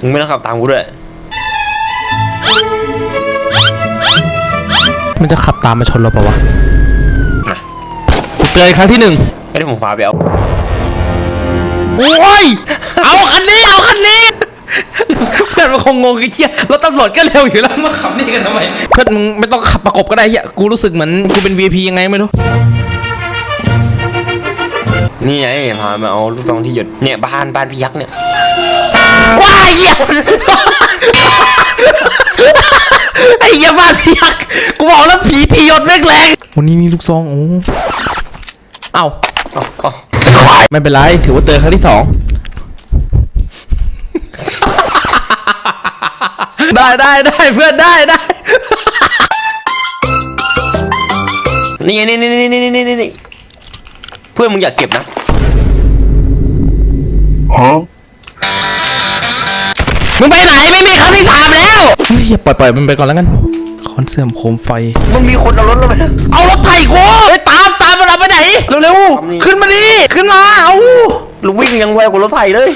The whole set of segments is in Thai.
มึงไม่ต้องขับตามกูด้วย มันจะขับตามมาชนเราเปล่าวะมากูเตือนครั้งที่หนึ่งไม่ได้ผมพาไปเอาโอ้ย เอาคันนี้ เอาคันนี้ เพื่อนมันคงงงไอ้เหี้ยรถตำรวจก็เร็วอยู่แล้วมาขับนี่กันทำไม เพื่อนมึงไม่ต้องขับประกบก็ได้เหี้ย กูรู้สึกเหมือนกูเป็น VIP ยังไงไม่รู้ นี่ไงพามาเอาลูกซองที่หยดเนี่ยบ้านบ้านพี่ยักษ์เนี่ย ว้ายเหี้ยไอ้เหี้ยบ้านพี่ยักษ์กูบอกแล้วผีทีหยดแม่งแรงวันนี้มีลูกซองโอ้เอ้าเอาเอาไม่เป็นไรถือว่าเตือนครั้งที่สองได้ได้ได้เพื่อนได้ได้ นี่ไงนี่นี่นี่นี่นี่นี่เพื่อนมึงอยากเก็บนะ มึงไปไหนไม่มีครั้งที่สามแล้วเฮ้ยอย่าปล่อยปล่อยมันไปก่อนแล้วกันคอนเสื่อมโคมไฟมันมีคนเอารถเราไปนะเอารถไถกูไปตามตามมันเอาไปไหนเร็วทำนี่ๆขึ้นมาดิขึ้นมาเอาเราวิ่งยังไวกว่ารถไถเลย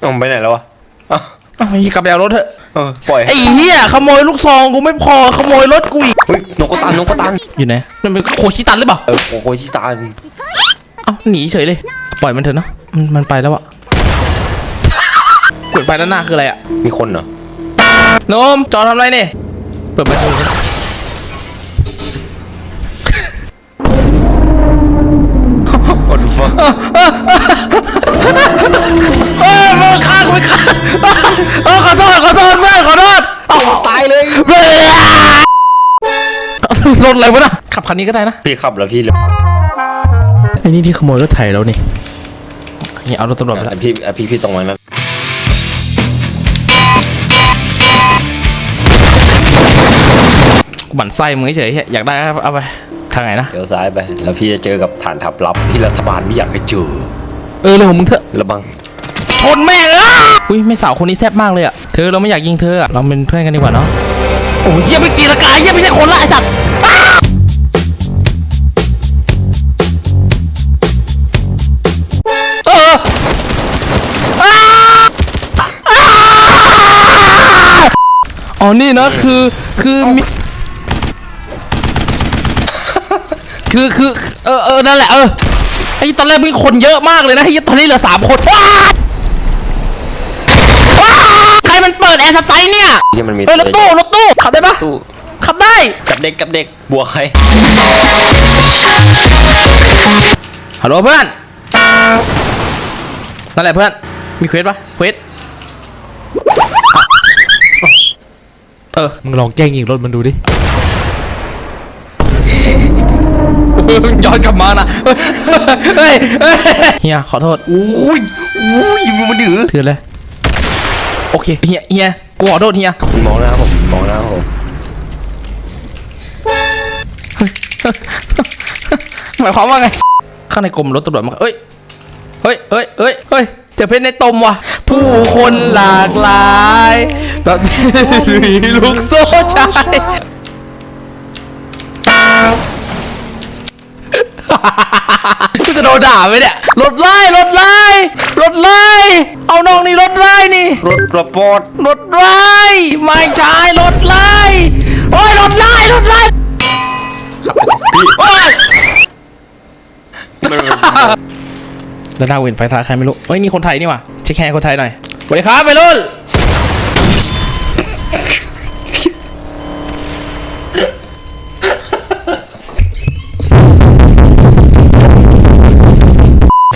เอาไปไหนแล้ววะเอาเอาอย่ากลับไปเอารถเถอะเออปล่อยไอ้เหี้ยขโมยลูกซองกูไม่พอขโมยรถกูอีกเฮ้ยนกกระตันนกกระตันอยู่ไหนมันเป็นโคชิตันหรือเปล่าเออโอ้โหชิตานเอ้าหนีเฉยเลย ปล่อยมันเถอะเนอะมันมันไปแล้วอะ กดไปด้านหน้าคืออะไรอะมีคนเหรอโนมจอทำอะไรเนี่ยเปิดประตูคนฟ้าเอ้ยมึงฆ่ากูไม่ฆ่าเออขอโทษขอโทษเพื่อนขอโทษเอาตายเลยเพื่อนรถอะไรวะน่ะขับคันนี้ก็ได้นะพี่ขับแล้วพี่เลยไอ้นี่ที่ขโมยรถไถแล้วนี่นี่เอารถตำรวจไปแล้วอะพี่พี่พี่ตรงนั้นนะ กูบั่นไส้มึงเฉยๆอยากได้ก็เอาไปทางไหนนะเดี๋ยวซ้ายไป แล้วพี่จะเจอกับฐานทัพลับที่รัฐบาลไม่อยากให้เจอเออเรื่องของมึงเถอะระบังชนแม่งอะอุ้ยไม่สาวคนนี้แซ่บมากเลยอะเธอเราไม่อยากยิงเธออะเราเป็นเพื่อนกันดีกว่าเนาะโอ้ยเยี่ยไม่ตีละกายเยี่ยไม่ใช่คนละไอ้สัตว์อ้าวเอออ้าวอ้าวอ๋อนี่นะคือคือมี คือคือเออเออนั่นแหละเออไอ้ตอนแรกมีคนเยอะมากเลยนะไอ้ตอนนี้เหลือสามคนว้าวว้าวใครมันเปิดแอร์สไตล์เนี่ยที่มันมีเอ้ยรถตู้รถตู้ขับได้ปะตู้ขับได้กับเด็กกับเด็กบวกใครฮัลโหลเพื่อนนั่นแหละเพื่อนมีเควสปะเควสเออมึงลองแกล้งยิงรถมันดูดิ ย้อนกลับมานะเฮ้ยเฮ้ยเฮียขอโทษอุ้ยอุ้ยมึงมาดื้อถือเลยโอเคเฮียเฮียกูขอโทษเฮียมองหน้าผมมองหน้าผมหมายความว่าไง ข้างในกรมรถตำรวจมาเอ้ย เฮ้ย เฮ้ย เฮ้ย เฮ้ยเจอเพชรในตมว่ะ ผู้คนหลากหลายแบบมีลูกโซ่ชาย กูจะโดนด่าไหมเนี่ยรถไล่รถไล่รถไล่เอาน้องนี่รถไล่นี่ รถกระปอดรถไล่ไม่ใช่รถไล่โอ้ยรถไล่รถไล่โอ้ยมันแล้วหน้าเวนไฟท้ายใครไม่รู้เอ้ยนี่คนไทยนี่ว่ะเช็คแฮร์คนไทยหน่อยสวัสดีครับไปรุ่น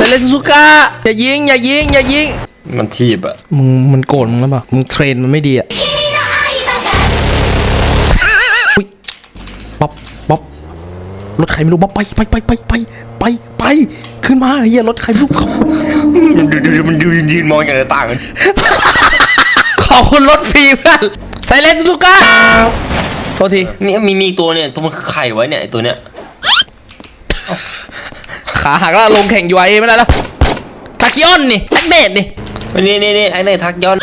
เซเลนซูก้าอย่ายิงอย่ายิงอย่ายิงมันทีบอะมึงมันโกรธมึงแล้วเปล่ามึงเทรนมันไม่ดีอะอุ๊ยบ๊อบบ๊อบรถใครไม่รู้บ๊อบไปไปไปไปไปไปไปขึ้นมาเฮียรถใครไม่รู้เขามันดูดูมันดูยืนมองอย่างไรต่างกันขอบคุณรถฟรีเพื่อนไซเลนซูก้าโทษทีนี่มีมีอีกตัวเนี่ยตัวมันคือไข่ไว้เนี่ยไอตัวเนี้ย ขาหักแล้วลงแข่งยูไอไม่ได้แล้วทาคิออนนี่แอคเดดนี่นี่นี่นี่ไอ้นี่ทักย้อน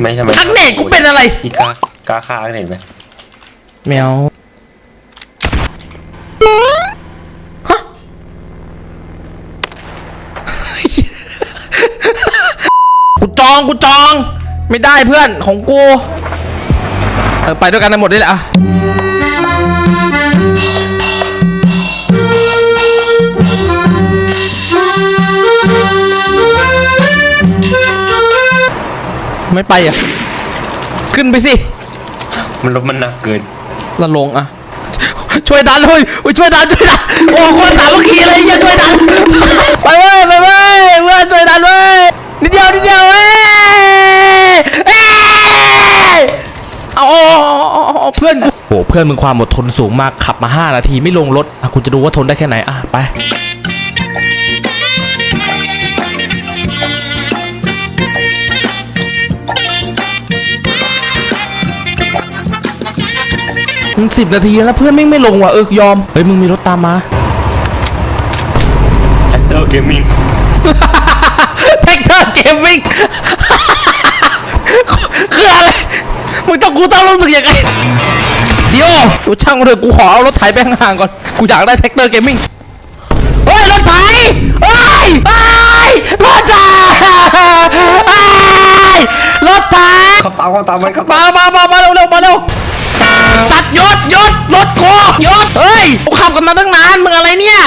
ไม่ใช่ไหมแอคเดดกูเป็นอะไรอีกากาคาเห็นไหมแมวฮะองกูจอง ไม่ได้เพื่อนของกู เออไปด้วยกันทั้งหมดนี่แหละอะ ไม่ไปอะ ขึ้นไปสิ มันลมมันหนักเกินละลงอะ ช่วยดันเลยโอ้ยช่วยดันช่วยดัน โอ้โคตรสามัคคีเลยเหี้ยช่วยดัน ไปเว้ยไปเว้ยเพื่อนช่วยดันเว้ย นิดเดียวนิดเดียวเว้ยเอ้ยเอาเอาเอาเอาเอาเพื่อนกูโอ้เพื่อนมึงความอดทนสูงมากขับมา 5 นาทีไม่ลงรถอะคุณจะดูว่าทนได้แค่ไหนอะไป มึงสิบนาทีแล้วเพื่อนแม่งไม่ลงว่ะเออยอม เฮ้ยมึงมีรถตามมาแอคเตอร์เกมมิ่งแท็กเตอร์เกมมิ่งคืออะไร มึงต้องกูต้องรู้สึกยังไงเดี๋ยวกูช่างมันเถอะกูขอเอารถไถไปห่างๆก่อน กูอยากได้แท็กเตอร์เกมมิ่งเฮ้ยรถไถเฮ้ยเฮ้ยรถไถเฮ้ยรถไถเขาตามเขาตามไปเขาตามมามามามาเร็วเร็วมาเร็ว สัตว์ยศยศรถกูยศเฮ้ยกูขับกันมาตั้งนานมึงอะไรเนี่ย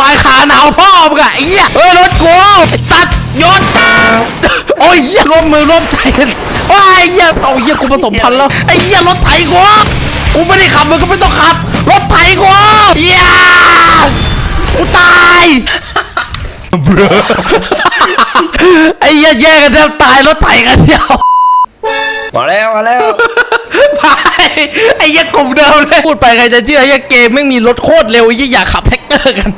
มาขาหนาวพ่อมึงอะไอ้เหี้ยเฮ้ยรถกูไอ้สัตยศโอ้ยเหี้ยร่วมมือร่วมใจว้ายไอ้เหี้ยเอาเหี้ยกูผสมพันธุ์แล้วไอ้เหี้ยรถไถกูกูไม่ได้ขับมึงก็ไม่ต้องขับ รถไถกูเหี้ยกูตายไอ้เหี้ยแย่กันแทบตายรถไถกันเดียว มาแล้วมาแล้วไปไอ้เหี้ยกลุ่มเดิมเลยพูดไปใครจะเชื่อไอ้เหี้ยเกมไม่งมีรถโคตรเร็วไอ้เหี้ยอยากขับแท็กเตอร์กัน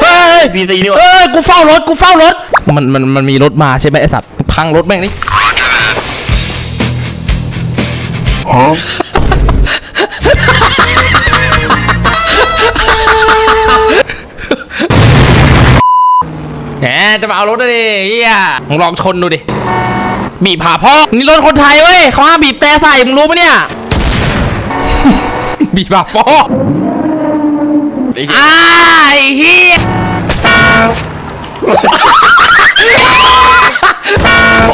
เฮ้ยพีซีนี่วะเอ้ยกูเฝ้ารถกูเฝ้ารถ มันมันมันมีรถมาใช่ไหมไอสัตว์พังรถแม่งนี่ แหมจะมาเอารถเลยเฮียมึงลองชนดูดิ บีบหาพ่อ นี่รถคนไทยเว้ยเขาห้ามบีบแต่ใส่ มึงรู้ปะเนี่ย บีบหาพ่อไอ้เหี้ยอ้ายเฮีย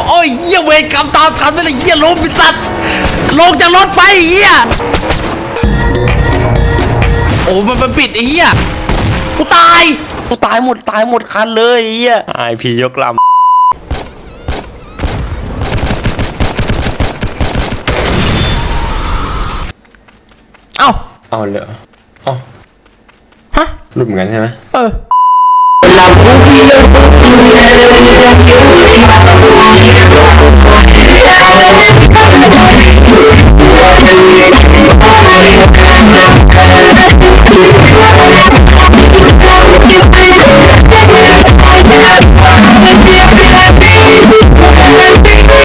โอ้ยเฮียเวรกรรมตามทันไปเลยเฮียลงไปสัตว์ลงจากรถไปเฮียโอ้มันมันปิดไอ้เฮียกูตาย กูตายหมดตายหมดคันเลยไอ้เหี้ยไอพียกลเอ้าำเอาเลยเอ๋อฮะ หลุดเหมือนกันใช่ไหมเออ La pupila, pupila, pupila, pupila, pupila,